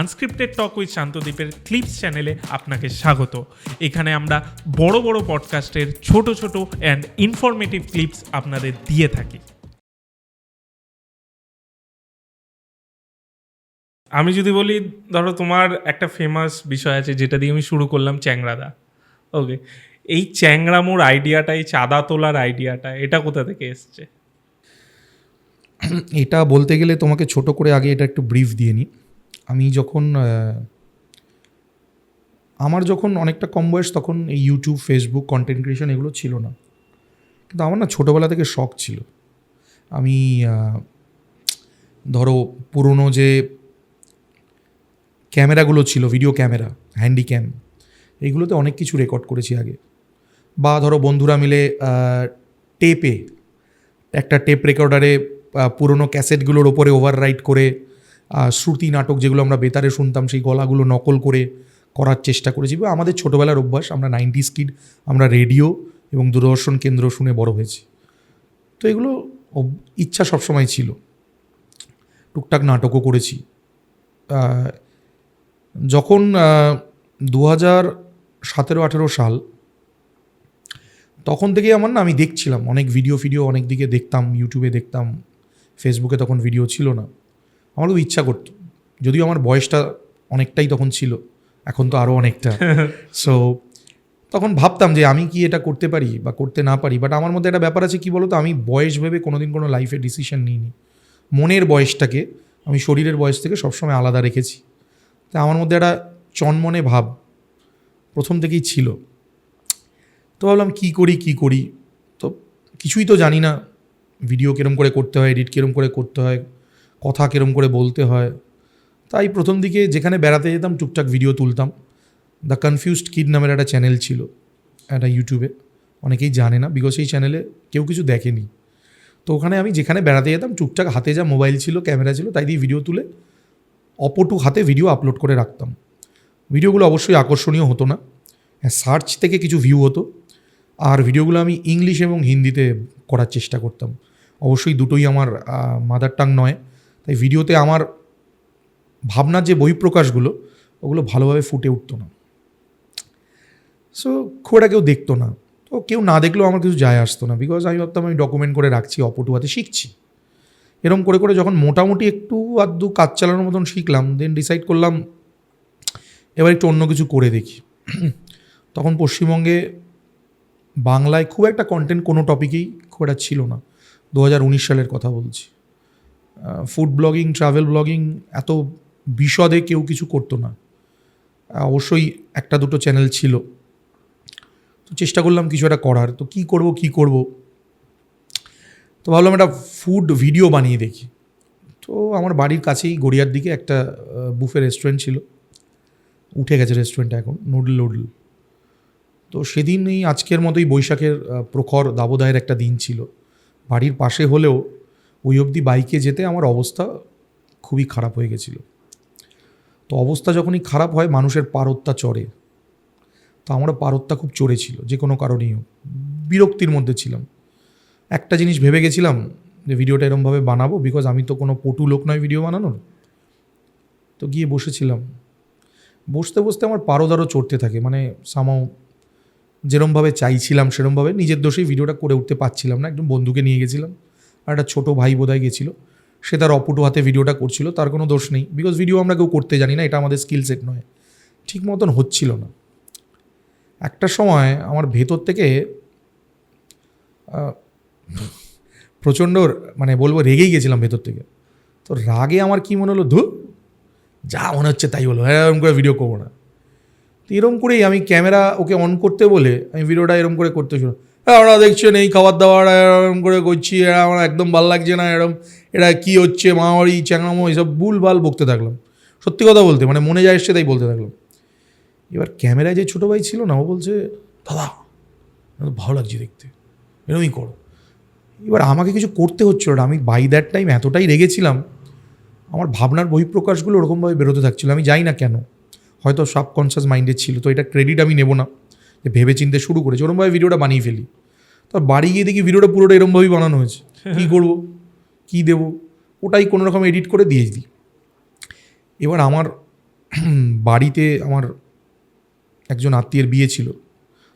Unscripted talk with শান্তদ্বীপের clips চ্যানেলে আপনাকে স্বাগত। এখানে আমরা বড় বড় পডকাস্টের ছোট ছোট অ্যান্ড ইনফরমেটিভ ক্লিপস আপনাদের দিয়ে থাকি। আমি যদি বলি, ধরো তোমার একটা ফেমাস বিষয় আছে, যেটা দিয়ে আমি শুরু করলাম চ্যাংরাদা। ওকে এই চ্যাংরামোর আইডিয়াটা এই চাঁদা তোলার আইডিয়াটা এটা কোথা থেকে এসছে? এটা বলতে গেলে তোমাকে ছোট করে আগে এটা একটু ব্রিফ দিয়ে নিই। আমি যখন আমার যখন অনেকটা কম বয়স তখন এই ইউটিউব ফেসবুক কন্টেন্ট ক্রিয়েশন এগুলো ছিল না। কিন্তু আমার না ছোটোবেলা থেকে শখ ছিল। আমি ধরো পুরনো যে ক্যামেরাগুলো ছিল ভিডিও ক্যামেরা হ্যান্ডি ক্যাম এইগুলোতে অনেক কিছু রেকর্ড করেছি আগে। বা ধরো বন্ধুরা মিলে টেপে একটা টেপ রেকর্ডারে পুরনো ক্যাসেটগুলোর ওপরে ওভার রাইট করে শ্রুতি নাটক যেগুলো আমরা বেতারে শুনতাম, সেই গলাগুলো নকল করে করার চেষ্টা করেছি। বা আমাদের ছোটোবেলার অভ্যাস, আমরা নাইনটি স্কিড আমরা রেডিও এবং দূরদর্শন কেন্দ্র শুনে বড় হয়েছি। তো এগুলো ইচ্ছা সবসময় ছিল। টুকটাক নাটকও করেছি। যখন দু হাজার সতেরো আঠেরো সাল, তখন থেকেই আমার না, আমি দেখছিলাম। অনেক ভিডিও, ফিডিও অনেক দিকে দেখতাম, ইউটিউবে দেখতাম, ফেসবুকে তখন ভিডিও ছিল না। আমার খুব ইচ্ছা করতো। যদিও আমার বয়সটা অনেকটাই তখন ছিল এখন তো আরও অনেকটা। সো তখন ভাবতাম যে আমি কি এটা করতে পারি বা করতে না পারি বাট আমার মধ্যে একটা ব্যাপার আছে কি বলতো আমি বয়স ভেবে কোনোদিন কোনো লাইফে ডিসিশন নিইনি। মনের বয়সটাকে আমি শরীরের বয়স থেকে সবসময় আলাদা রেখেছি। তাই আমার মধ্যে একটা চনমনে ভাব প্রথম থেকেই ছিল। তো ভাবলাম কী করি কী করি? তো কিছুই তো জানি না ভিডিও কিরম করে করতে হয় এডিট কিরম করে করতে হয়। কথা কিরম করে বলতে হয়। তাই প্রথম দিকে যেখানে বেড়াতে যেতাম, টুকটাক ভিডিও তুলতাম। দ্য কনফিউজড কিড নামের একটা চ্যানেল ছিল, একটা ইউটিউবে অনেকেই জানে না বিকজ এই চ্যানেলে কেউ কিছু দেখেনি। তো ওখানে আমি যেখানে বেড়াতে যেতাম, টুকটাক হাতে যা মোবাইল ছিল ক্যামেরা ছিল, তাই দিয়ে ভিডিও তুলে অপটু হাতে ভিডিও আপলোড করে রাখতাম। ভিডিওগুলো অবশ্যই আকর্ষণীয় হতো না। হ্যাঁ সার্চ থেকে কিছু ভিউ হতো। আর ভিডিওগুলো আমি ইংলিশ এবং হিন্দিতে করার চেষ্টা করতাম। অবশ্যই দুটোই আমার মাদার টাং নয়। তাই ভিডিওতে আমার ভাবনার যে বহিঃপ্রকাশগুলো, ওগুলো ভালোভাবে ফুটে উঠতো না। সো খুব একটা কেউ দেখতো না। তো কেউ না দেখলেও আমার কিছু যায় আসতো না। বিকজ আমি ভাবতাম আমি ডকুমেন্ট করে রাখছি, অপটুয়াতে শিখছি। এরম করে করে যখন মোটামুটি একটু আধটু কাজ চালানোর মতন শিখলাম দেন ডিসাইড করলাম, এবার একটু অন্য কিছু করে দেখি। তখন পশ্চিমবঙ্গে বাংলায় খুব একটা কন্টেন্ট কোনো টপিকেই খুব একটা ছিল না। দু হাজার উনিশ সালের কথা বলছি। ফুড ব্লগিং ট্রাভেল ব্লগিং এত বিশদে কেউ কিছু করতো না। অবশ্যই একটা দুটো চ্যানেল ছিল। তো চেষ্টা করলাম কিছু একটা করার। তো কী করব কী করব? তো ভাবলাম একটা ফুড ভিডিও বানিয়ে দেখি। তো আমার বাড়ির কাছেই গড়িয়ার দিকে একটা বুফে রেস্টুরেন্ট ছিল। উঠে গেছে রেস্টুরেন্টটা এখন নুডল নুডল তো সেদিন এই আজকের মতোই বৈশাখের প্রখর দাবদাহের একটা দিন ছিল। বাড়ির পাশে হলেও ওই অবধি বাইকে যেতে আমার অবস্থা খুবই খারাপ হয়ে গেছিল। তো অবস্থা যখনই খারাপ হয়, মানুষের পারত্তা চড়ে। তো আমারও পারত্তা খুব চড়েছিল যে কোনো কারণেই হোক। বিরক্তির মধ্যে ছিলাম। একটা জিনিস ভেবে গেছিলাম যে ভিডিওটা এরমভাবে বানাবো বিকজ আমি তো কোনো পটু লোক নয় ভিডিও বানানোর। তো গিয়ে বসেছিলাম। বসতে বসতে আমার পারদারও চড়তে থাকে মানে সামাও যেরমভাবে চাইছিলাম সেরমভাবে, নিজের দোষেই ভিডিওটা করে উঠতে পারছিলাম না, একদম বন্ধুকে নিয়ে গেছিলাম। আর একটা ছোটো ভাই বোধহয় গেছিল। সে তার অপুটো হাতে ভিডিওটা করছিল, তার কোনো দোষ নেই। বিকজ ভিডিও আমরা কেউ করতে জানি না, এটা আমাদের স্কিল সেট নয়। ঠিক মতন হচ্ছিল না। একটা সময় আমার ভেতর থেকে প্রচণ্ড মানে বলব রেগেই গেছিলাম ভেতর থেকে। তো রাগে আমার কি মনে হলো ধু যা মনে হচ্ছে তাই বলো হ্যাঁ এরকম করে ভিডিও করব না। তো এরম করেই আমি ক্যামেরা ওকে অন করতে বলে, আমি ভিডিওটা এরম করে করতে শুরু ওরা দেখছেন এই খাবার দাবার এরম করে করছি, এরা আমার একদম ভালো লাগছে না, এরম, এরা কী হচ্ছে মামারি চ্যাংড়ামো এইসব ভুল ভালো বকতে থাকলাম। সত্যি কথা বলতে মানে মনে যায় এসছে তাই বলতে থাকলাম। এবার ক্যামেরায় যে ছোটো ভাই ছিল না, ও বলছে, দাদা ভালো লাগছে দেখতে এরকমই করো। এবার আমাকে কিছু করতে হচ্ছিল না, আমি বাই দ্যাট টাইম এতটাই রেগেছিলাম, আমার ভাবনার বহিঃপ্রকাশগুলো ওরকমভাবে বেরোতে থাকছিল, আমি জানি না কেন। হয়তো সাবকনসিয়াস মাইন্ডে ছিল, তো এটা ক্রেডিট আমি নেব না, যে ভেবে চিনতে শুরু করেছি, ওরমভাবে ভিডিওটা বানিয়ে ফেলি। তো বাড়ি গিয়ে দেখি ভিডিওটা পুরোটা এরমভাবেই বানানো হয়েছে। কী করব? কী দেবো? ওটাই কোনো রকম এডিট করে দিয়ে দিই এবার আমার বাড়িতে আমার একজন আত্মীয়ের বিয়ে ছিল।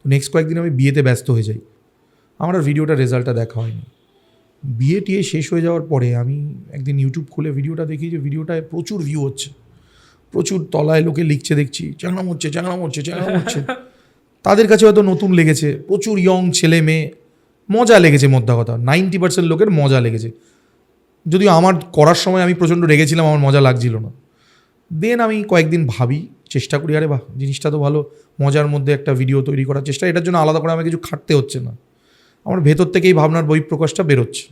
তো নেক্সট কয়েকদিন আমি বিয়েতে ব্যস্ত হয়ে যাই। আমার আর ভিডিওটা রেজাল্টটা দেখা হয়নি। বিয়ে টিয়ে শেষ হয়ে যাওয়ার পরে আমি একদিন ইউটিউব খুলে ভিডিওটা দেখি যে ভিডিওটায় প্রচুর ভিউ হচ্ছে। প্রচুর তলায় লোকে লিখছে দেখছি চ্যাংড়া মরছে চ্যাংড়া মরছে চ্যাংড়া মরছে তাদের কাছে হয়তো নতুন লেগেছে, প্রচুর ইয়ং ছেলে মেয়ে, মজা লেগেছে মোদ্দা কথা নাইনটি পার্সেন্ট লোকের মজা লেগেছে। যদিও আমার করার সময় আমি প্রচণ্ড রেগেছিলাম, আমার মজা লাগছিল না। দেন আমি কয়েকদিন ভাবি, চেষ্টা করি, আরে বাহ, জিনিসটা তো ভালো, মজার মধ্যে একটা ভিডিও তৈরি করার চেষ্টা, এটার জন্য আলাদা করে আমাকে কিছু খাটতে হচ্ছে না। আমার ভেতর থেকেই ভাবনার বহিঃপ্রকাশটা বেরোচ্ছে।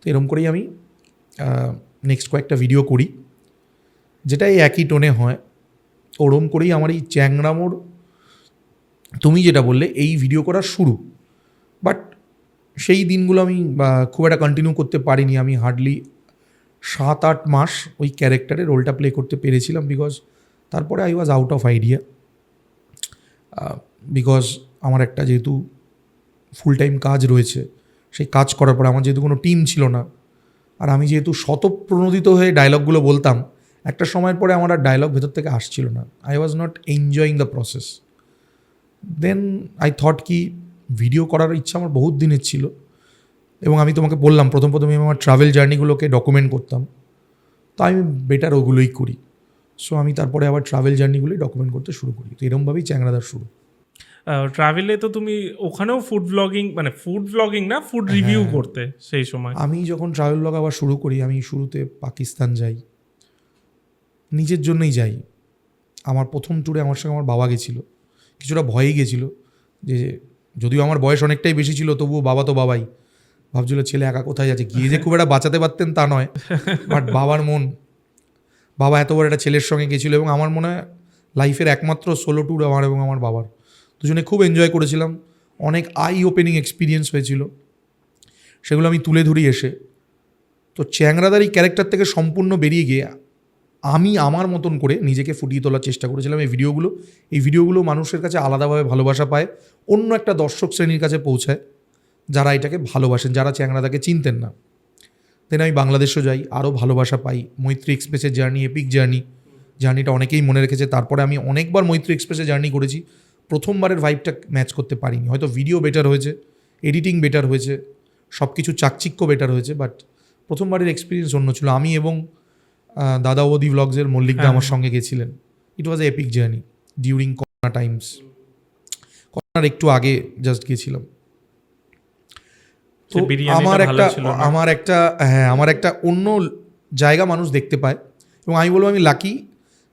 তো এরকম করেই আমি নেক্সট কয়েকটা ভিডিও করি যেটা এই একই টোনে হয়, ওরম করেই আমার এই চ্যাংরামোর তুমি যেটা বললে, এই ভিডিও করার শুরু। বাট সেই দিনগুলো আমি খুব একটা কন্টিনিউ করতে পারিনি। আমি হার্ডলি সাত আট মাস ওই ক্যারেক্টারে রোলটা প্লে করতে পেরেছিলাম বিকজ তারপরে I was out of idea because আমার একটা যেহেতু ফুল টাইম কাজ রয়েছে, সেই কাজ করার পরে আমার যেহেতু কোনো টিম ছিল না। আর আমি যেহেতু শতপ্রণোদিত হয়ে ডায়লগগুলো বলতাম, একটা সময়ের পরে আমার আর ডায়লগ ভেতর থেকে আসছিল না। I was not enjoying the process then I thought কি ভিডিও করার ইচ্ছা আমার বহুত দিনের ছিল। এবং আমি তোমাকে বললাম প্রথম প্রথমে আমি আমার ট্রাভেল জার্নিগুলোকে ডকুমেন্ট করতাম। তো আমি বেটার ওগুলোই করি। সো আমি তারপরে আবার ট্রাভেল জার্নিগুলোই ডকুমেন্ট করতে শুরু করি। তো এরমভাবেই চ্যাংরাদার শুরু। ট্রাভেলে তো তুমি ওখানেও ফুড ব্লগিং মানে ফুড ব্লগিং না ফুড রিভিউ করতে সেই সময়? আমি যখন ট্রাভেল ব্লগ আবার শুরু করি আমি শুরুতে পাকিস্তান যাই। নিজের জন্যই যাই। আমার প্রথম ট্যুরে আমার সঙ্গে আমার বাবা গেছিল। কিছুটা ভয়েই গেছিল যে যদিও আমার বয়স অনেকটাই বেশি ছিল, তবুও বাবা তো বাবাই। ভাবছিল ছেলে একা কোথায় যাচ্ছে? গিয়ে যে খুব একটা বাঁচাতে পারতেন তা নয়। বাট বাবার মন, বাবা এত বড় একটা ছেলের সঙ্গে গেছিল এবং আমার মনে হয় লাইফের একমাত্র সোলো ট্যুর আমার এবং আমার বাবার। দুজনে খুব এনজয় করেছিলাম। অনেক আই ওপেনিং এক্সপিরিয়েন্স হয়েছিল। সেগুলো আমি তুলে ধরি এসে। তো চ্যাংরাদার এই ক্যারেক্টার থেকে সম্পূর্ণ বেরিয়ে গিয়ে আমি আমার মতন করে নিজেকে ফুটিয়ে তোলার চেষ্টা করেছিলাম এই ভিডিওগুলো। এই ভিডিওগুলো মানুষের কাছে আলাদাভাবে ভালোবাসা পায়, অন্য একটা দর্শক শ্রেণির কাছে পৌঁছায়, যারা এটাকে ভালোবাসেন, যারা চ্যাংরাদাকে চিনতেন না। দেন আমি বাংলাদেশও যাই, আরও ভালোবাসা পাই, মৈত্রী এক্সপ্রেসের জার্নি এপিক জার্নি। জার্নিটা অনেকেই মনে রেখেছে, তারপরে আমি অনেকবার মৈত্রী এক্সপ্রেসে জার্নি করেছি। প্রথমবারের ভাইবটা ম্যাচ করতে পারিনি, হয়তো ভিডিও বেটার হয়েছে এডিটিং বেটার হয়েছে সব কিছু চাকচিক্য বেটার হয়েছে বাট প্রথমবারের এক্সপিরিয়েন্স অন্য ছিল। আমি এবং দাদা ওদি ভ্লগসের মল্লিকদা হ্যাঁ। আমার সঙ্গে গেছিলেন। It was epic journey during corona times করোনার একটু আগে জাস্ট গেছিলাম। তো আমার একটা আমার একটা হ্যাঁ আমার একটা অন্য জায়গা মানুষ দেখতে পায়। এবং আমি বলব আমি লাকি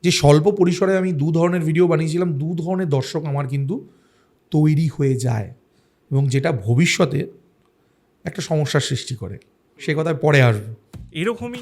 যে স্বল্প পরিসরে আমি দু ধরনের ভিডিও বানিয়েছিলাম। দু ধরনের দর্শক আমার কিন্তু তৈরি হয়ে যায় এবং যেটা ভবিষ্যতে একটা সমস্যার সৃষ্টি করে। সে কথায় পরে আসব। এরকমই